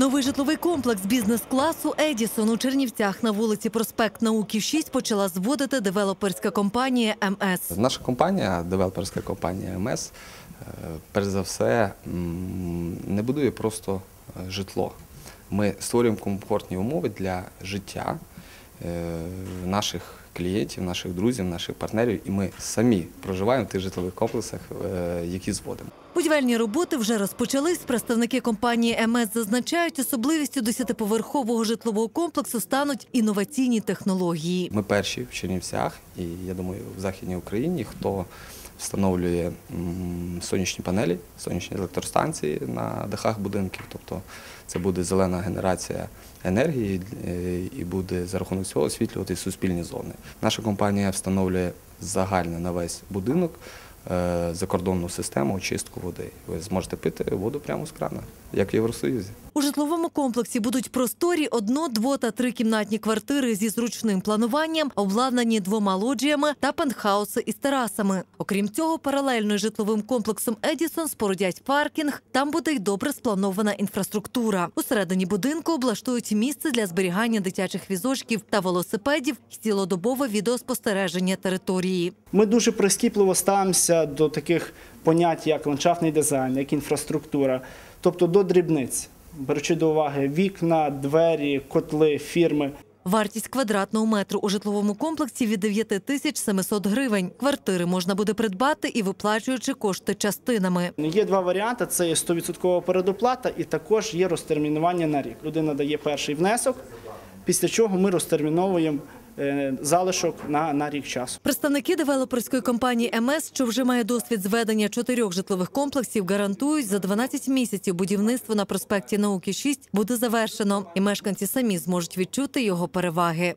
Новий житловий комплекс бізнес-класу Едісон у Чернівцях на вулиці Проспект Науки 6 почала зводити девелоперська компанія МС. Наша компанія, девелоперська компанія МС, е, перш за все, не будує просто е, житло. Ми створюємо комфортні умови для життя наших клієнтів, наших друзів, наших партнерів, і ми самі проживаємо в тих житлових комплексах, е, які зводимо. Будівельні роботи вже розпочались. Представники компанії МС зазначають, особливістю десятиповерхового житлового комплексу стануть інноваційні технології. Ми перші в Чернівцях, і я думаю, в Західній Україні, хто встановлює сонячні панелі, сонячні електростанції на дахах будинків. Тобто це буде зелена генерація енергії е, і буде за рахунок цього освітлювати суспільні зони. Наша компанія встановлює загальне на весь будинок е, закордонну систему очистку води. Ви зможете пити воду прямо з крана, як в Євросоюзі. У житловому комплексі будуть просторі одно, дво та трикімнатні квартири зі зручним плануванням, обладнані двома лоджіями та пентхауси із терасами. Окрім цього, паралельно з житловим комплексом Едісон спорудять паркінг. Там буде й добре спланована інфраструктура. Усередині будинку облаштують місце для зберігання дитячих візочків та велосипедів і цілодобове відеоспостереження території. Ми дуже прискіпливо ставимося до таких понять, як ландшафтний дизайн, як інфраструктура, тобто до дрібниць, беручи до уваги вікна, двері, котли, фірми. Вартість квадратного метру у житловому комплексі від 9 тисяч 700 гривень. Квартири можна буде придбати і виплачуючи кошти частинами. Є два варіанти: це є 100% передоплата і також є розтермінування на рік. Людина дає перший внесок, після чого ми розтерміновуємо залишок на, на рік часу. Представники девелоперської компанії МС, що вже має досвід зведення чотирьох житлових комплексів, гарантують, за 12 місяців будівництво на проспекті Науки 6 буде завершено, і мешканці самі зможуть відчути його переваги.